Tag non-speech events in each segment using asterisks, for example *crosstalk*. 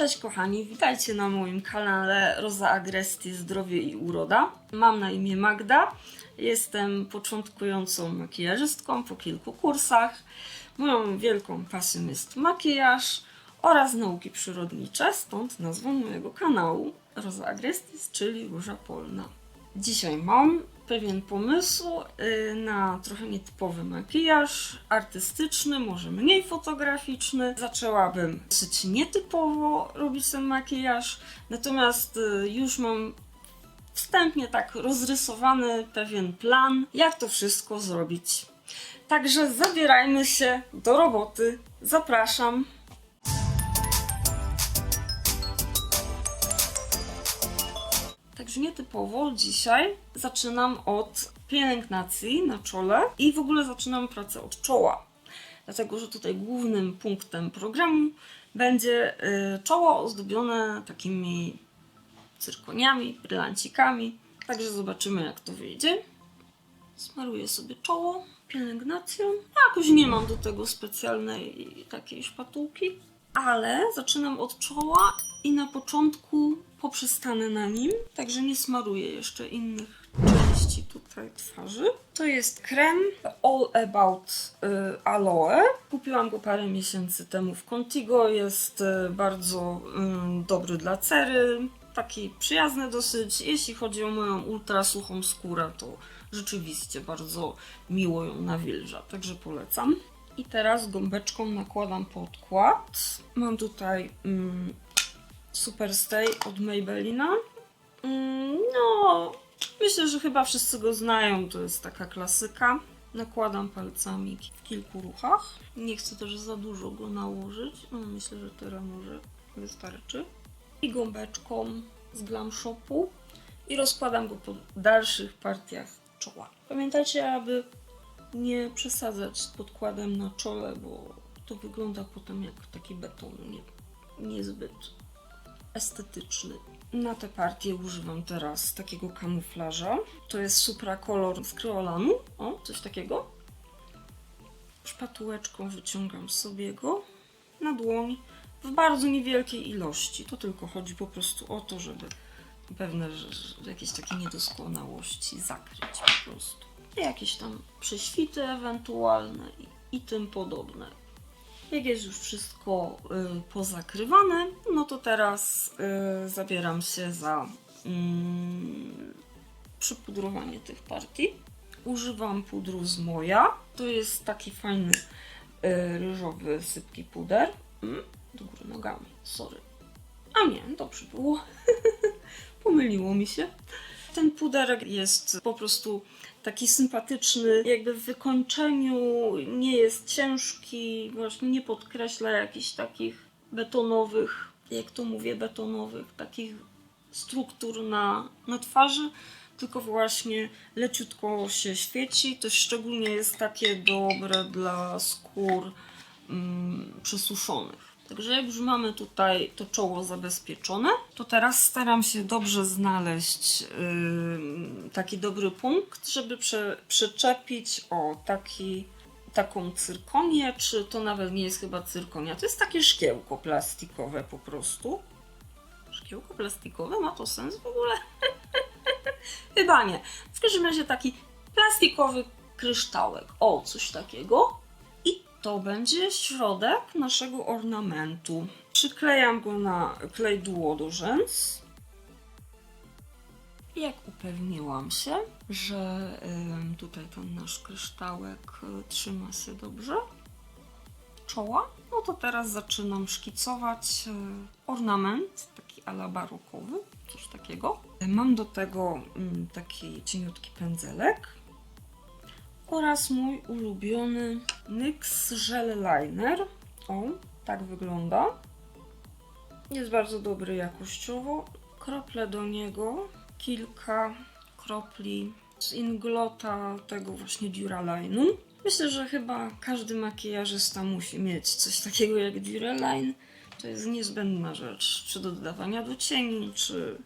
Cześć kochani, witajcie na moim kanale Roza Agresti Zdrowie i Uroda. Mam na imię Magda, jestem początkującą makijażystką po kilku kursach. Moją wielką pasją jest makijaż oraz nauki przyrodnicze, stąd nazwę mojego kanału Roza Agrestis, czyli Róża Polna. Dzisiaj mam pewien pomysł y, na trochę nietypowy makijaż, artystyczny, może mniej fotograficzny. Zaczęłabym dosyć nietypowo robić ten makijaż, natomiast y, już mam wstępnie tak rozrysowany pewien plan, jak to wszystko zrobić. Także zabierajmy się do roboty. Zapraszam. Także nietypowo dzisiaj zaczynam od pielęgnacji na czole i w ogóle zaczynam pracę od czoła. Dlatego, że tutaj głównym punktem programu będzie y, czoło ozdobione takimi cyrkoniami, brylancikami. Także zobaczymy jak to wyjdzie. Smaruję sobie czoło pielęgnacją. Jakoś nie mam do tego specjalnej takiej szpatułki, ale zaczynam od czoła i na początku poprzestanę na nim, także nie smaruję jeszcze innych części tutaj twarzy. To jest krem All About y, Aloe. Kupiłam go parę miesięcy temu w Contigo. Jest y, bardzo y, dobry dla cery. Taki przyjazny dosyć. Jeśli chodzi o moją ultra suchą skórę, to rzeczywiście bardzo miło ją nawilża, także polecam. I teraz gąbeczką nakładam podkład. Mam tutaj mm, Superstay od Maybellina. Mm, No, myślę, że chyba wszyscy go znają. To jest taka klasyka. Nakładam palcami w kilku ruchach. Nie chcę też za dużo go nałożyć. No, myślę, że teraz może wystarczy. I gąbeczką z Glam Shopu. I rozkładam go po dalszych partiach czoła. Pamiętajcie, aby nie przesadzać z podkładem na czole, bo to wygląda potem jak taki beton. Nie, niezbyt estetyczny. Na tę partię używam teraz takiego kamuflaża. To jest Supra Color z Kryolanu. O, coś takiego. Szpatułeczką wyciągam sobie go na dłoń w bardzo niewielkiej ilości. To tylko chodzi po prostu o to, żeby pewne jakieś takie niedoskonałości zakryć po prostu. Jakieś tam prześwity ewentualne i, i tym podobne. Jak jest już wszystko y, pozakrywane, no to teraz y, zabieram się za mm, przypudrowanie tych partii. Używam pudru z Moja. To jest taki fajny y, ryżowy, sypki puder. Mm, do góry nogami, sorry. A nie, dobrze było. *laughs* Pomyliło mi się. Ten puderek jest po prostu taki sympatyczny, jakby w wykończeniu nie jest ciężki, właśnie nie podkreśla jakichś takich betonowych, jak to mówię, betonowych, takich struktur na, na twarzy, tylko właśnie leciutko się świeci. To szczególnie jest takie dobre dla skór mm, przesuszonych. Także jak już mamy tutaj to czoło zabezpieczone, to teraz staram się dobrze znaleźć yy, taki dobry punkt, żeby prze, przyczepić o taki, taką cyrkonię, czy to nawet nie jest chyba cyrkonia, to jest takie szkiełko plastikowe po prostu. Szkiełko plastikowe? Ma to sens w ogóle? *laughs* chyba nie. W każdym razie taki plastikowy kryształek. O, coś takiego. To będzie środek naszego ornamentu. Przyklejam go na klej duo do rzęs. Jak upewniłam się, że tutaj ten nasz kryształek y, trzyma się dobrze czoła, no to teraz zaczynam szkicować y, ornament, taki ala barokowy, coś takiego. Mam do tego mm, taki cieniutki pędzelek oraz mój ulubiony NYX Gel Liner. O, tak wygląda. Jest bardzo dobry jakościowo. Krople do niego, kilka kropli z inglota tego właśnie Duraline'u. Myślę, że chyba każdy makijażysta musi mieć coś takiego jak Duraline. To jest niezbędna rzecz, czy do dodawania do cieni, czy,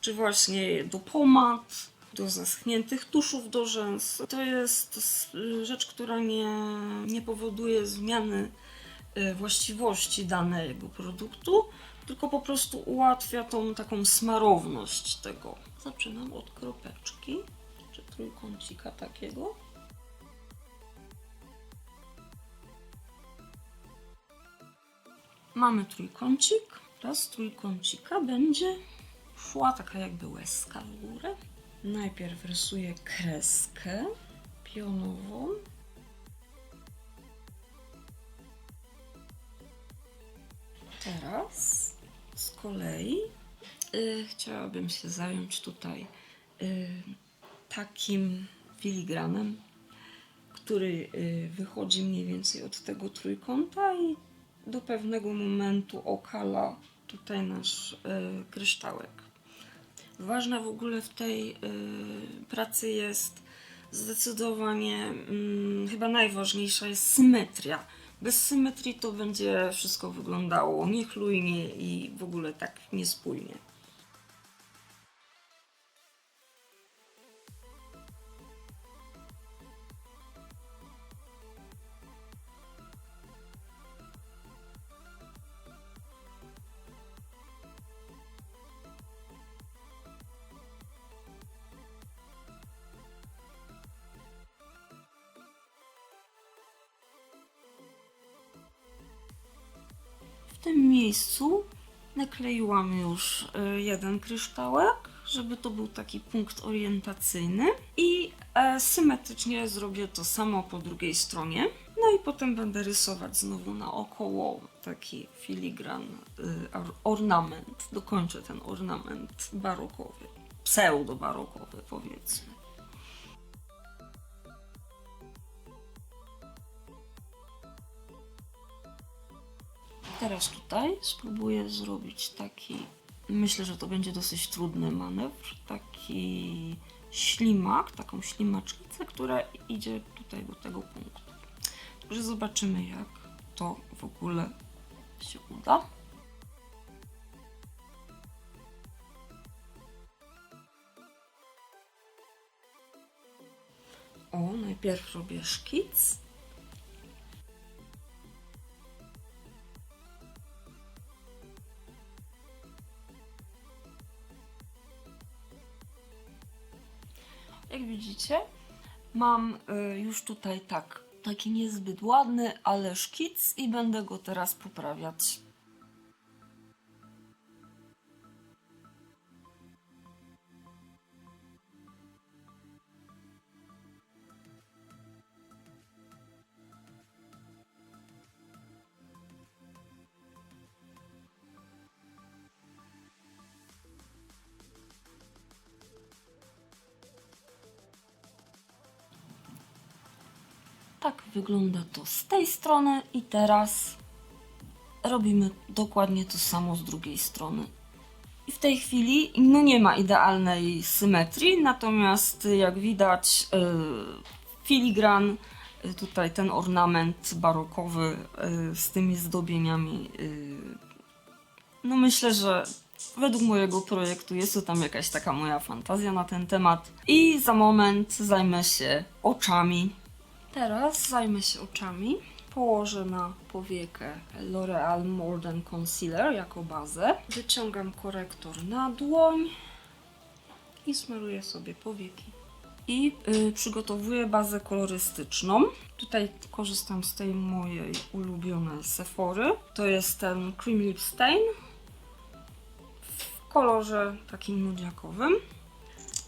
czy właśnie do pomad do zaschniętych tuszów do rzęs. To jest s- rzecz, która nie, nie powoduje zmiany e, właściwości danego produktu, tylko po prostu ułatwia tą taką smarowność tego. Zaczynam od kropeczki, czy trójkącika takiego. Mamy trójkącik. Teraz z trójkącika będzie szła taka jakby łezka w górę. Najpierw rysuję kreskę pionową. Teraz z kolei y, chciałabym się zająć tutaj y, takim filigranem, który y, wychodzi mniej więcej od tego trójkąta i do pewnego momentu okala tutaj nasz y, kryształek. Ważna w ogóle w tej y, pracy jest zdecydowanie, mm, chyba najważniejsza jest symetria. Bez symetrii to będzie wszystko wyglądało niechlujnie i w ogóle tak niespójnie. Miejscu nakleiłam już y, jeden kryształek, żeby to był taki punkt orientacyjny i e, symetrycznie zrobię to samo po drugiej stronie. No i potem będę rysować znowu naokoło taki filigran, y, or- ornament. Dokończę ten ornament barokowy, pseudo-barokowy powiedzmy. Teraz tutaj spróbuję zrobić taki, myślę, że to będzie dosyć trudny manewr, taki ślimak, taką ślimacznicę, która idzie tutaj do tego punktu. Także zobaczymy, jak to w ogóle się uda. O, najpierw robię szkic. Widzicie, mam y, już tutaj tak, taki niezbyt ładny, ale szkic i będę go teraz poprawiać. Tak wygląda to z tej strony i teraz robimy dokładnie to samo z drugiej strony. I w tej chwili no nie ma idealnej symetrii, natomiast jak widać yy, filigran, yy, tutaj ten ornament barokowy yy, z tymi zdobieniami, no myślę, że według mojego projektu jest to tam jakaś taka moja fantazja na ten temat. I za moment zajmę się oczami. Teraz zajmę się oczami. Położę na powiekę L'Oreal Modern Concealer jako bazę. Wyciągam korektor na dłoń i smaruję sobie powieki. I y, przygotowuję bazę kolorystyczną. Tutaj korzystam z tej mojej ulubionej Sephory. To jest ten Cream Lip Stain w kolorze takim nudziakowym.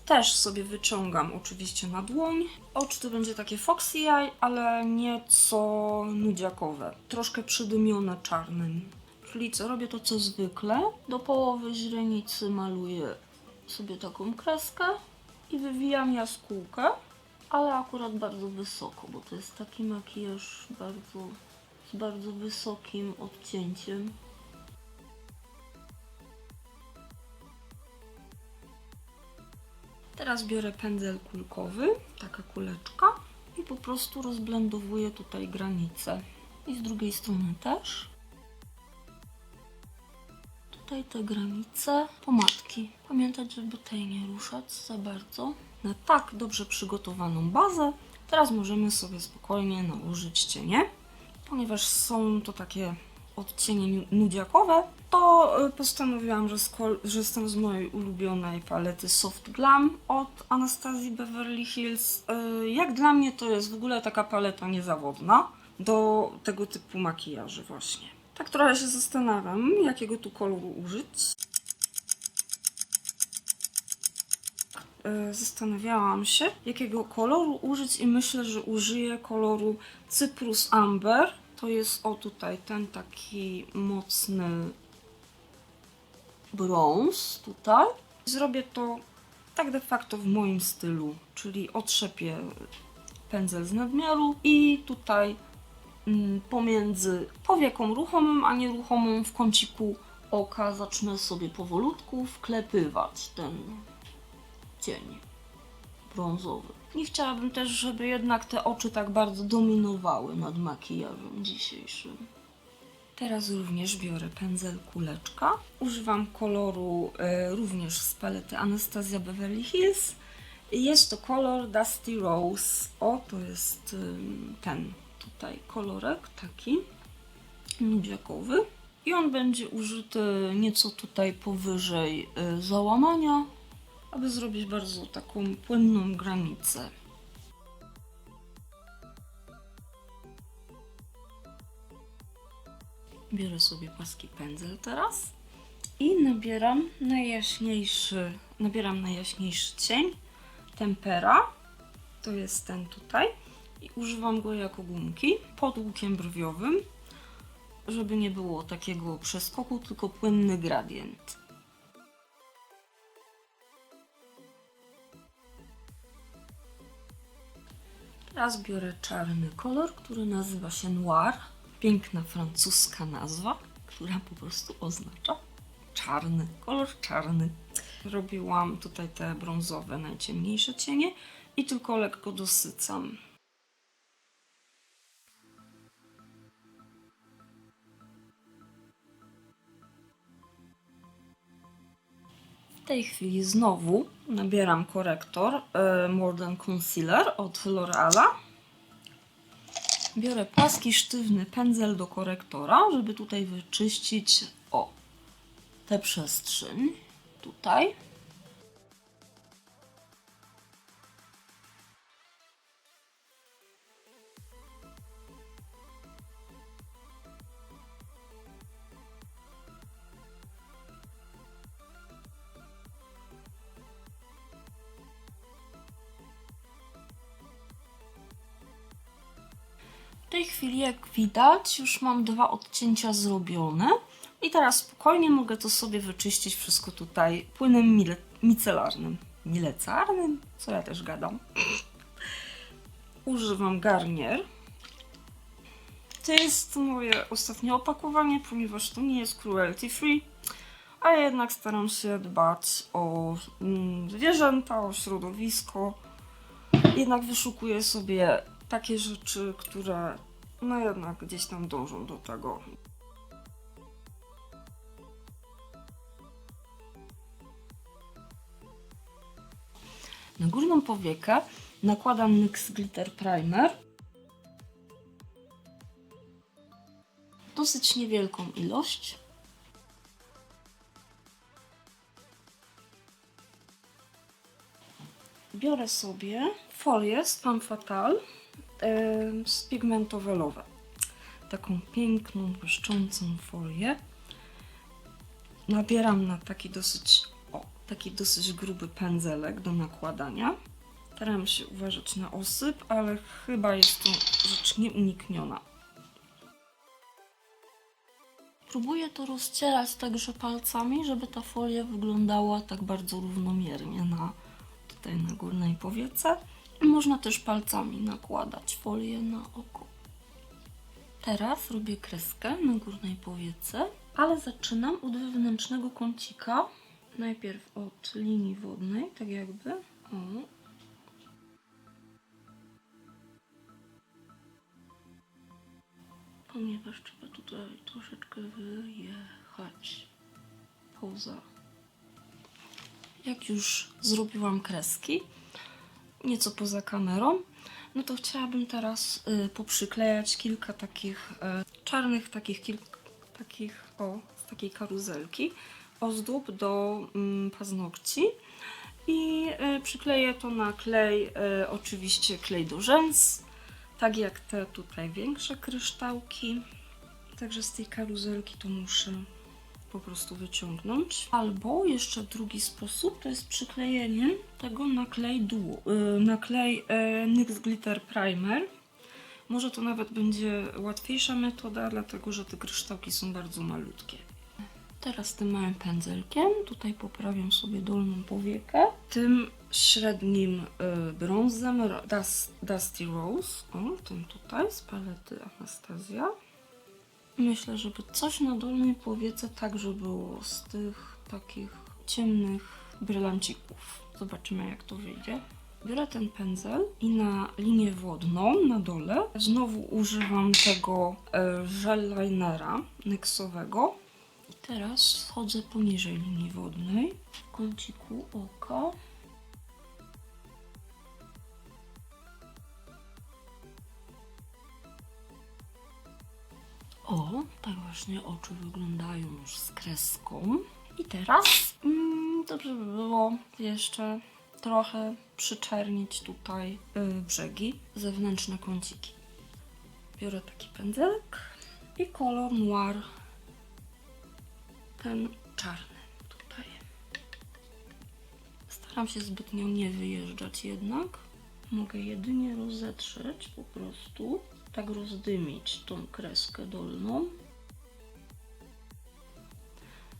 Też sobie wyciągam oczywiście na dłoń. Oczy to będzie takie foxy eye, ale nieco nudziakowe. Troszkę przydumione czarnym. Czyli co, robię to co zwykle. Do połowy źrenicy maluję sobie taką kreskę i wywijam jaskółkę, ale akurat bardzo wysoko, bo to jest taki makijaż bardzo, z bardzo wysokim odcięciem. Teraz biorę pędzel kulkowy, taka kuleczka i po prostu rozblendowuję tutaj granicę. I z drugiej strony też. Tutaj te granice pomadki. Pamiętać, żeby tej nie ruszać za bardzo. Na tak dobrze przygotowaną bazę teraz możemy sobie spokojnie nałożyć cienie, ponieważ są to takie odcienie nu- nudziakowe, to y, postanowiłam, że, że jestem z mojej ulubionej palety Soft Glam od Anastazji Beverly Hills. Y, Jak dla mnie to jest w ogóle taka paleta niezawodna do tego typu makijaży właśnie. Tak trochę się zastanawiam, jakiego tu koloru użyć. E, zastanawiałam się, jakiego koloru użyć i myślę, że użyję koloru Cyprus Amber. To jest o tutaj ten taki mocny brąz tutaj. Zrobię to tak de facto w moim stylu, czyli otrzepię pędzel z nadmiaru i tutaj mm, pomiędzy powieką ruchomym a nieruchomą w kąciku oka zacznę sobie powolutku wklepywać ten cień brązowy. Nie chciałabym też, żeby jednak te oczy tak bardzo dominowały nad makijażem dzisiejszym. Teraz również biorę pędzel kuleczka. Używam koloru e, również z palety Anastasia Beverly Hills. Jest to kolor Dusty Rose. O, to jest ym, ten tutaj kolorek taki nudziakowy. I on będzie użyty nieco tutaj powyżej y, załamania, aby zrobić bardzo taką płynną granicę. Biorę sobie płaski pędzel teraz i nabieram najjaśniejszy, nabieram najjaśniejszy cień tempera. To jest ten tutaj i używam go jako gumki pod łukiem brwiowym, żeby nie było takiego przeskoku, tylko płynny gradient. Teraz biorę czarny kolor, który nazywa się Noir. Piękna francuska nazwa, która po prostu oznacza czarny, kolor czarny. Robiłam tutaj te brązowe, najciemniejsze cienie i tylko lekko dosycam. W tej chwili znowu nabieram korektor e, Modern Concealer od L'Oreala. Biorę płaski, sztywny pędzel do korektora, żeby tutaj wyczyścić o tę przestrzeń. Tutaj. Tej chwili, jak widać, już mam dwa odcięcia zrobione. I teraz spokojnie mogę to sobie wyczyścić wszystko tutaj płynem mile- micelarnym. Milecarnym? Co ja też gadam. Używam Garnier. To jest moje ostatnie opakowanie, ponieważ to nie jest cruelty free, a jednak staram się dbać o mm, zwierzęta, o środowisko. Jednak wyszukuję sobie takie rzeczy, które no jednak gdzieś tam dążą do tego. Na górną powiekę nakładam NYX Glitter Primer. Dosyć niewielką ilość. Biorę sobie folię z Fatale em, z pigmentu. Taką piękną, błyszczącą folię. Nabieram na taki dosyć, o, taki dosyć gruby pędzelek do nakładania. Staram się uważać na osyp, ale chyba jest to rzecz nieunikniona. Próbuję to rozcierać także palcami, żeby ta folia wyglądała tak bardzo równomiernie na tutaj na górnej powiece. Można też palcami nakładać folię na oko. Teraz robię kreskę na górnej powiece, ale zaczynam od wewnętrznego kącika. Najpierw od linii wodnej, tak jakby. O. Ponieważ trzeba tutaj troszeczkę wyjechać poza. Jak już zrobiłam kreski, nieco poza kamerą, no to chciałabym teraz y, poprzyklejać kilka takich y, czarnych, takich kilk, takich, o, z takiej karuzelki, ozdób do mm, paznokci. I y, przykleję to na klej, y, oczywiście klej do rzęs, tak jak te tutaj większe kryształki. Także z tej karuzelki to muszę po prostu wyciągnąć. Albo jeszcze drugi sposób to jest przyklejenie tego na klej duo, y, na klej y, NYX Glitter Primer. Może to nawet będzie łatwiejsza metoda, dlatego że te kryształki są bardzo malutkie. Teraz tym małym pędzelkiem tutaj poprawiam sobie dolną powiekę. Tym średnim y, brązem Dust, Dusty Rose, o, tym tutaj z palety Anastazja. Myślę, żeby coś na dolnej powiece także było z tych takich ciemnych brylancików. Zobaczymy jak to wyjdzie. Biorę ten pędzel i na linię wodną na dole znowu używam tego e, gel linera NYXowego. I teraz wchodzę poniżej linii wodnej w kąciku oka. O, tak właśnie oczy wyglądają już z kreską. I teraz mm, dobrze by było jeszcze trochę przyczernić tutaj y, brzegi, zewnętrzne kąciki. Biorę taki pędzelek i kolor noir, ten czarny tutaj. Staram się zbytnio nie wyjeżdżać jednak. Mogę jedynie rozetrzeć po prostu, tak rozdymić tą kreskę dolną.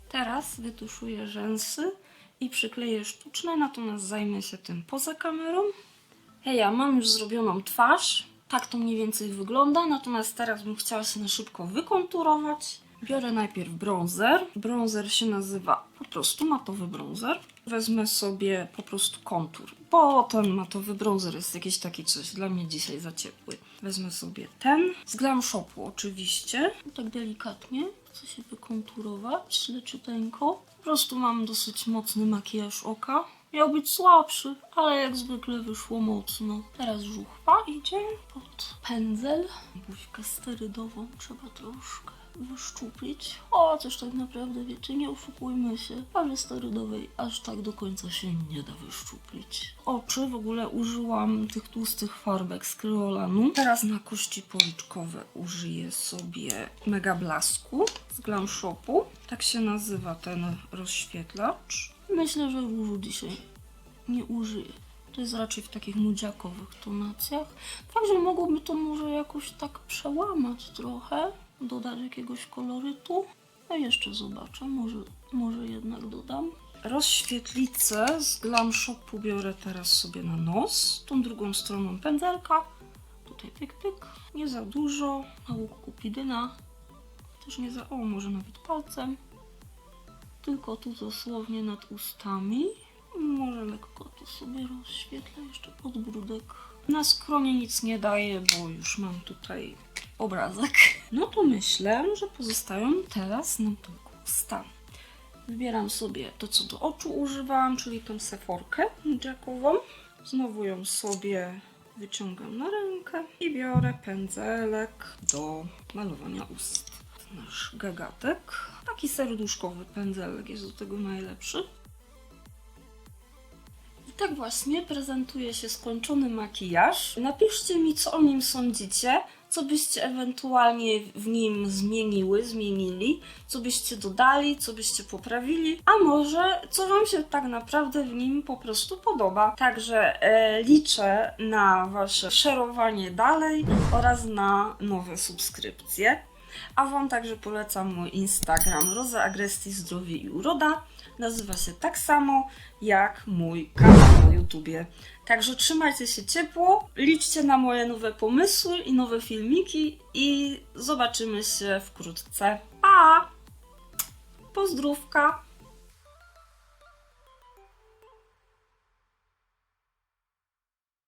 Teraz wytuszuję rzęsy i przykleję sztuczne, natomiast zajmę się tym poza kamerą. Hej, ja mam już zrobioną twarz. Tak to mniej więcej wygląda, natomiast teraz bym chciała się na szybko wykonturować. Biorę najpierw bronzer. Bronzer się nazywa po prostu matowy bronzer. Wezmę sobie po prostu kontur, bo ten matowy bronzer jest jakiś taki coś dla mnie dzisiaj za ciepły. Wezmę sobie ten z Glam Shopu oczywiście. Tak delikatnie chcę się wykonturować leciuteńko. Po prostu mam dosyć mocny makijaż oka. Miał być słabszy, ale jak zwykle wyszło mocno. Teraz żuchwa idzie pod pędzel. Buźkę sterydową trzeba troszkę wyszczuplić. O, coś tak naprawdę, wiecie, nie oszukujmy się. Ale sterydowej aż tak do końca się nie da wyszczuplić. Oczy w ogóle użyłam tych tłustych farbek z Kryolanu. Teraz na kości policzkowe użyję sobie Mega Blasku z Glam Shopu. Tak się nazywa ten rozświetlacz. Myślę, że różu dzisiaj nie użyję. To jest raczej w takich nudziakowych tonacjach. Także mogłoby to może jakoś tak przełamać trochę, dodać jakiegoś kolorytu. A jeszcze zobaczę, może, może jednak dodam. Rozświetlicę z Glam Shopu biorę teraz sobie na nos, tą drugą stroną pędzelka. Tutaj pyk, pyk. Nie za dużo, na łuk kupidyna. Też nie za, o może nawet palcem. Tylko tu dosłownie nad ustami. Może lekko to sobie rozświetlę jeszcze podbródek. Na skronie nic nie daję, bo już mam tutaj obrazek. No to myślę, że pozostają teraz nam tylko usta. Wybieram sobie to, co do oczu używałam, czyli tą seforkę jackową. Znowu ją sobie wyciągam na rękę i biorę pędzelek do malowania ust. Nasz gagatek. Taki serduszkowy pędzelek jest do tego najlepszy. I tak właśnie prezentuje się skończony makijaż. Napiszcie mi, co o nim sądzicie, co byście ewentualnie w nim zmieniły, zmienili, co byście dodali, co byście poprawili, a może co Wam się tak naprawdę w nim po prostu podoba. Także e, liczę na Wasze szerowanie dalej oraz na nowe subskrypcje. A Wam także polecam mój Instagram Roza Agresti Zdrowie i Uroda. Nazywa się tak samo jak mój kanał na YouTubie. Także trzymajcie się ciepło, liczcie na moje nowe pomysły i nowe filmiki i zobaczymy się wkrótce. Pa! Pozdrówka!